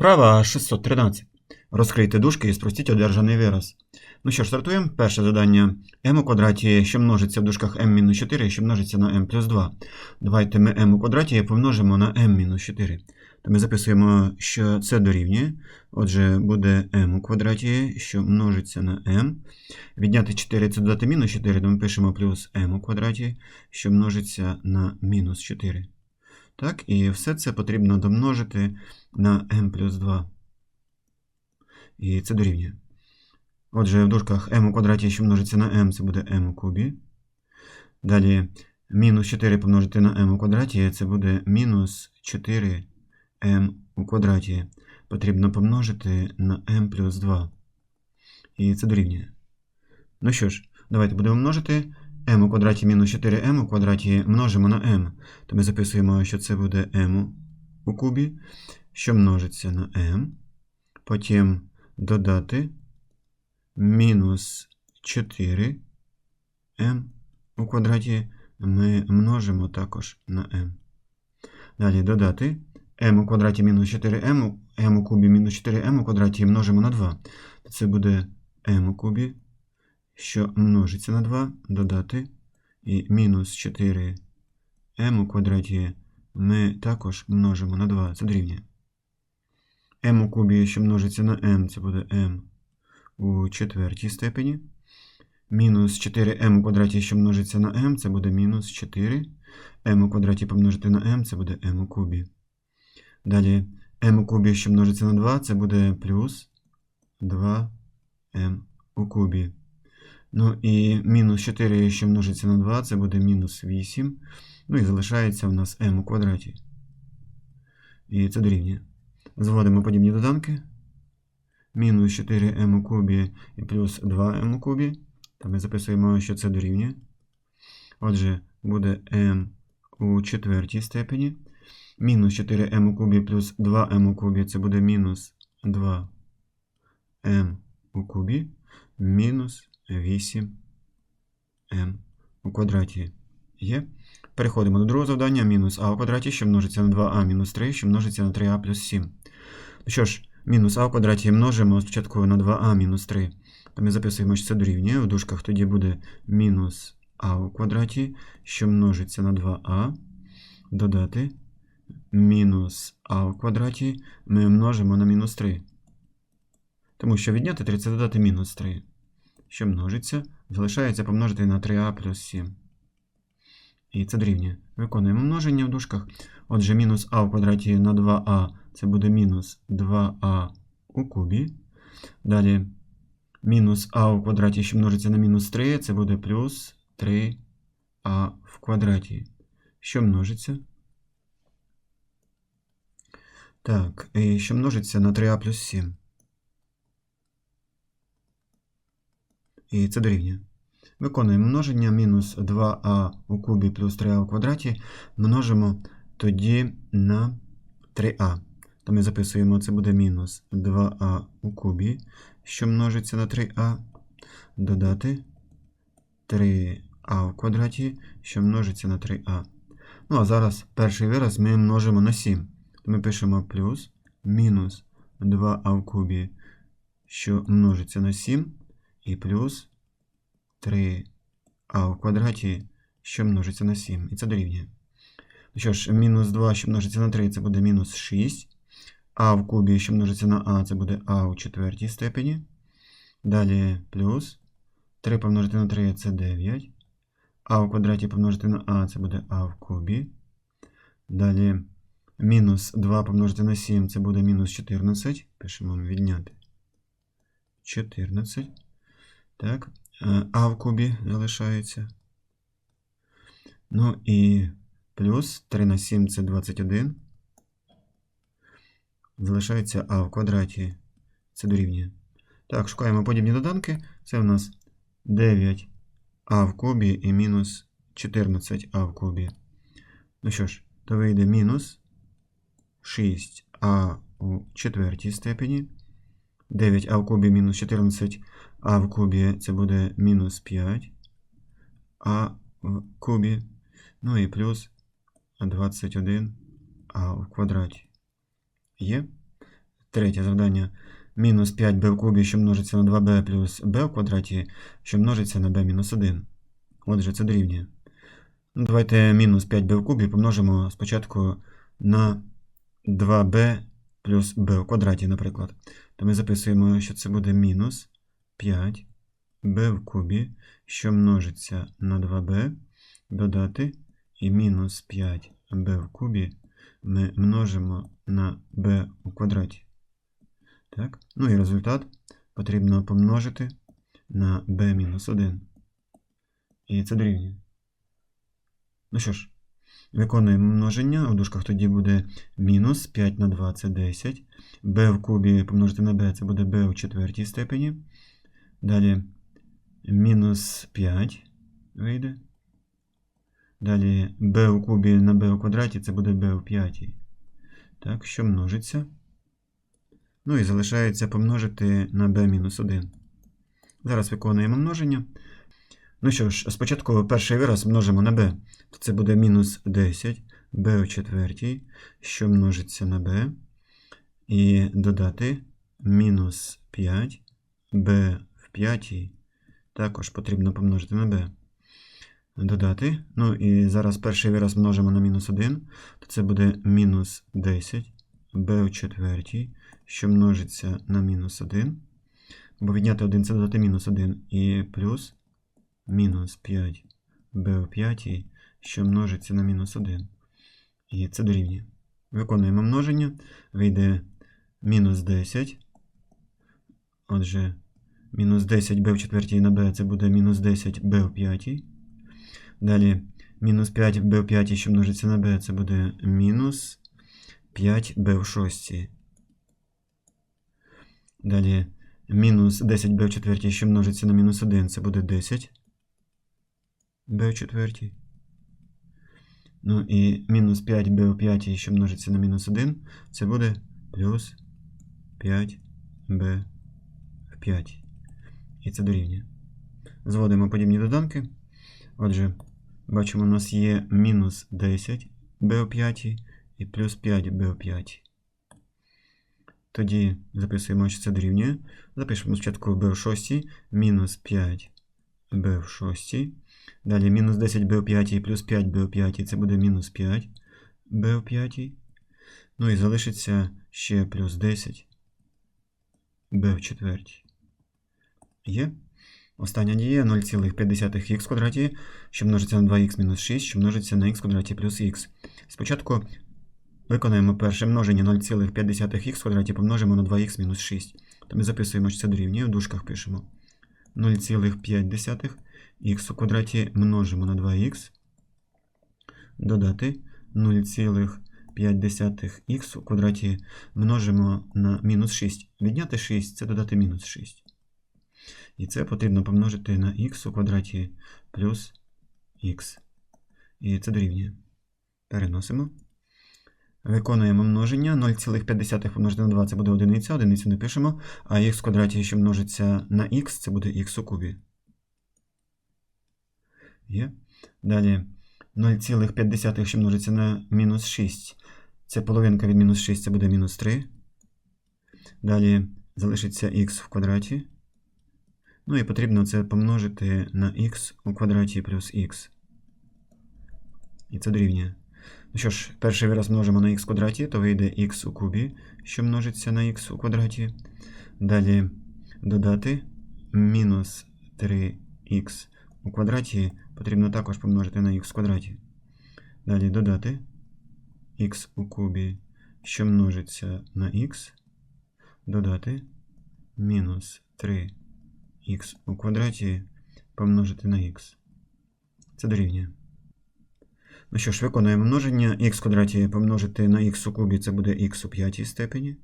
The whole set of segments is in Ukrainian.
Права 613. Розкрийте дужки і спростіть одержаний вираз. Ну що ж, стартуємо. Перше завдання m у квадраті, що множиться в дужках m-4, що множиться на m плюс 2. Давайте ми m у квадраті помножимо на m-4. То ми записуємо, що це дорівнює. Отже, буде m у квадраті, що множиться на m. Відняти 4 це додати мінус 4, то ми пишемо плюс m у квадраті, що множиться на мінус 4. Так, і все це потрібно домножити на m плюс 2. І це дорівнює. Отже, в дужках m у квадраті, що множиться на m, це буде m у кубі. Далі мінус 4 помножити на m у квадраті, це буде мінус 4m у квадраті. Потрібно помножити на m плюс 2. І це дорівнює. Ну що ж, давайте будемо множити. M у квадраті мінус 4m у квадраті множимо на m. То ми записуємо, що це буде m у кубі, що множиться на m. Потім додати мінус 4m у квадраті ми множимо також на m. Далі додати m у квадраті мінус 4m, m у кубі мінус 4m у квадраті множимо на 2. Це буде m у кубі, що множиться на 2, додати і мінус 4m у квадраті ми також множимо на 2. Це дорівнює. m у кубі, що множиться на m, це буде m у четвертій степені. Мінус 4m у квадраті, що множиться на m, це буде мінус 4. m у квадраті помножити на m, це буде m у кубі. Далі m у кубі, що множиться на 2, це буде плюс 2m у кубі. Ну і мінус 4, що множиться на 2, це буде мінус 8. Ну і залишається у нас m у квадраті. І це дорівнює. Зводимо подібні доданки. Мінус 4m у кубі і плюс 2m у кубі. Та ми записуємо, що це дорівнює. Отже, буде m у четвертій степені. Мінус 4m у кубі плюс 2m у кубі це буде мінус 2m у кубі мінус 8m у квадраті. Є. Переходимо до другого завдання. Мінус а у квадраті, що множиться на 2а мінус 3, що множиться на 3а плюс 7. Ну що ж, мінус а у квадраті множимо спочатку на 2а мінус 3. То ми записуємо, що це дорівнює. У дужках тоді буде мінус а у квадраті, що множиться на 2а. Додати мінус а у квадраті ми множимо на мінус 3. Тому що відняти 3 це додати мінус 3. Що множиться, залишається помножити на 3а плюс 7. І це дорівнює. Виконуємо множення в дужках. Отже, мінус а у квадраті на 2а це буде мінус 2а у кубі. Далі мінус а у квадраті, що множиться на мінус 3, це буде плюс 3а в квадраті. Що множиться? Так, і що множиться на 3а плюс 7. І це дорівнює. Виконуємо множення мінус 2а у кубі плюс 3а у квадраті. Множимо тоді на 3а. То ми записуємо, це буде мінус 2а у кубі, що множиться на 3а. Додати 3а у квадраті, що множиться на 3а. Ну, а зараз перший вираз ми множимо на 7. То ми пишемо плюс мінус 2а в кубі, що множиться на 7, і плюс 3а в квадраті, що множиться на 7. І це дорівнює. Ну що ж, мінус 2, що множиться на 3, це буде мінус 6. А в кубі, що множиться на а, це буде а у четвертій степені. Далі плюс 3 помножити на 3 це 9. А в квадраті помножити на а, це буде а в кубі. Далі мінус 2 помножити на 7, це буде мінус 14. Пишемо відняти 14. Так. А в кубі залишається. Ну і плюс 3 на 7 це 21. Залишається а в квадраті. Це дорівнює. Так, шукаємо подібні доданки. Це у нас 9а в кубі і мінус 14а в кубі. Ну що ж, то вийде мінус 6а у четвертій степені. 9а в кубі мінус 14а в кубі це буде мінус 5 а в кубі. Ну і плюс 21а в квадраті. Є. третє завдання. Мінус 5b в кубі, що множиться на 2b плюс b в квадраті, що множиться на b мінус 1. Отже, це дорівнює. Ну, давайте мінус 5b в кубі помножимо спочатку на 2b плюс b в квадраті, наприклад. То ми записуємо, що це буде мінус 5b в кубі, що множиться на 2b, додати, і мінус 5b в кубі ми множимо на b у квадраті. Так? Ну і результат потрібно помножити на b-1. І це дорівнює. Ну що ж, виконуємо множення. У дужках тоді буде мінус 5 на 2 це 10. b в кубі помножити на b це буде b у четвертій степені. Далі мінус 5 вийде. Далі b у кубі на b у квадраті це буде b у п'ятій. Так, що множиться. Ну і залишається помножити на b-1. Зараз виконуємо множення. Ну що ж, спочатку перший вираз множимо на b. Це буде мінус 10 b у четвертій, що множиться на b. І додати мінус 5 b п'ятій. Також потрібно помножити на b. Додати. Ну і зараз перший вираз множимо на мінус 1, то це буде мінус 10 b у четвертій, що множиться на мінус 1. Бо відняти 1 це додати мінус 1 і плюс мінус 5 b у п'ятій, що множиться на мінус 1. І це дорівнює. Виконуємо множення. Вийде мінус 10. Отже, мінус 10 b в четвертій на b це буде мінус 10 b у п'ятій. Далі мінус 5 b в п'ятій, що множиться на b, це буде мінус 5 b в шостій. Далі мінус 10 b в четвертій, що множиться на мінус 1, це буде 10 b в четвертій. Ну і мінус 5 b у п'ятій, що множиться на мінус 1, це буде плюс 5 b в п'ятій. І це дорівнює. Зводимо подібні доданки. Отже, бачимо, у нас є мінус 10 b у п'ятій і плюс 5 b у п'ятій. Тоді записуємо, що це дорівнює. Запишемо спочатку b в шостій, мінус 5 b в шостій. Далі мінус 10 b у п'ятій плюс 5 b у п'ятій, це буде мінус 5 b у п'ятій. Ну і залишиться ще плюс 10 b в четвертій. Є. Остання дія 0,5х квадраті, що множиться на 2х мінус 6, що множиться на х квадраті плюс х. Спочатку виконаємо перше множення 0,5х квадраті помножимо на 2х мінус 6. То ми записуємо, що це дорівнює, в дужках пишемо 0,5х у квадраті множимо на 2х, додати 0,5х у квадраті множимо на мінус 6. Відняти 6 це додати мінус 6. І це потрібно помножити на х у квадраті плюс х. І це дорівнює. Переносимо. Виконуємо множення. 0,5 помножити на 2 це буде одиниця, одиницю не пишемо, а х в квадраті, що множиться на х, це буде х у кубі. Є. Далі 0,5, що множиться на мінус 6. Це половинка від мінус 6, це буде мінус 3. Далі залишиться х в квадраті. Ну і потрібно це помножити на х у квадраті плюс х. І це дорівнює. Ну що ж, перший вираз множимо на х квадраті, то вийде х у кубі, що множиться на х у квадраті. Далі додати мінус 3х у квадраті потрібно також помножити на х квадраті. Далі додати х у кубі, що множиться на х, додати мінус 3 х у квадраті помножити на х. Це дорівнює. Ну що ж, виконуємо множення. х в квадраті помножити на х у кубі, це буде х у п'ятій степені.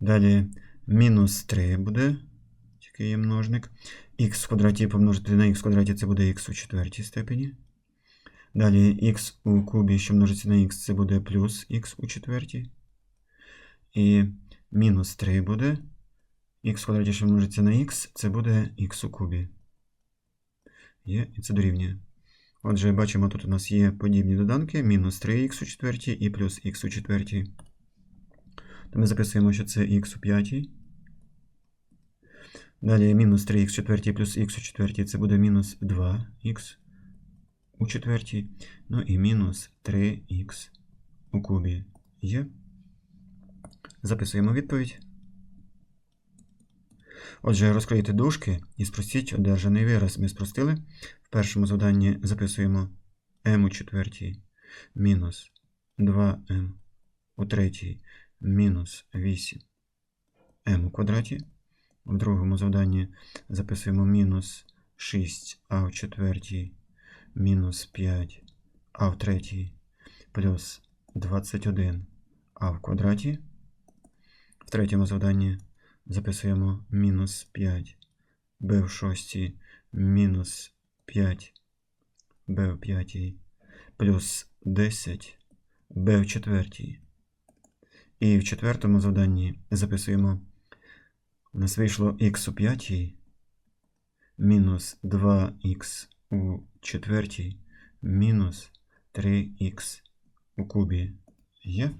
Далі мінус 3 буде, тільки є множник. х в квадраті помножити на х в квадраті, це буде х у четвертій степені. Далі х у кубі, що множиться на х, це буде плюс х у четвертій. І мінус 3 буде х квадраті, що множиться на х, це буде х у кубі. Є, і це дорівнює. Отже, бачимо, тут у нас є подібні доданки: мінус 3х у четвертій і плюс х у четвертій. то ми записуємо, що це х у п'ятій. Далі мінус 3х в четвертій плюс х у четвертій це буде мінус 2х у четвертій. Ну і мінус 3х у кубі є. Записуємо відповідь. Отже, розкрийте дужки і спростіть одержаний вираз. Ми спростили. В першому завданні записуємо m у четвертій мінус 2m у третій мінус 8 m у квадраті. В другому завданні записуємо мінус 6а в четвертій мінус 5 а в третій плюс 21 а в квадраті. В третьому завданні записуємо мінус 5 b в шостій мінус 5 b в п'ятій плюс 10 b в четвертій. І в четвертому завданні записуємо у нас вийшло х у п'ятій мінус 2х у четвертій мінус 3х у кубі. Є?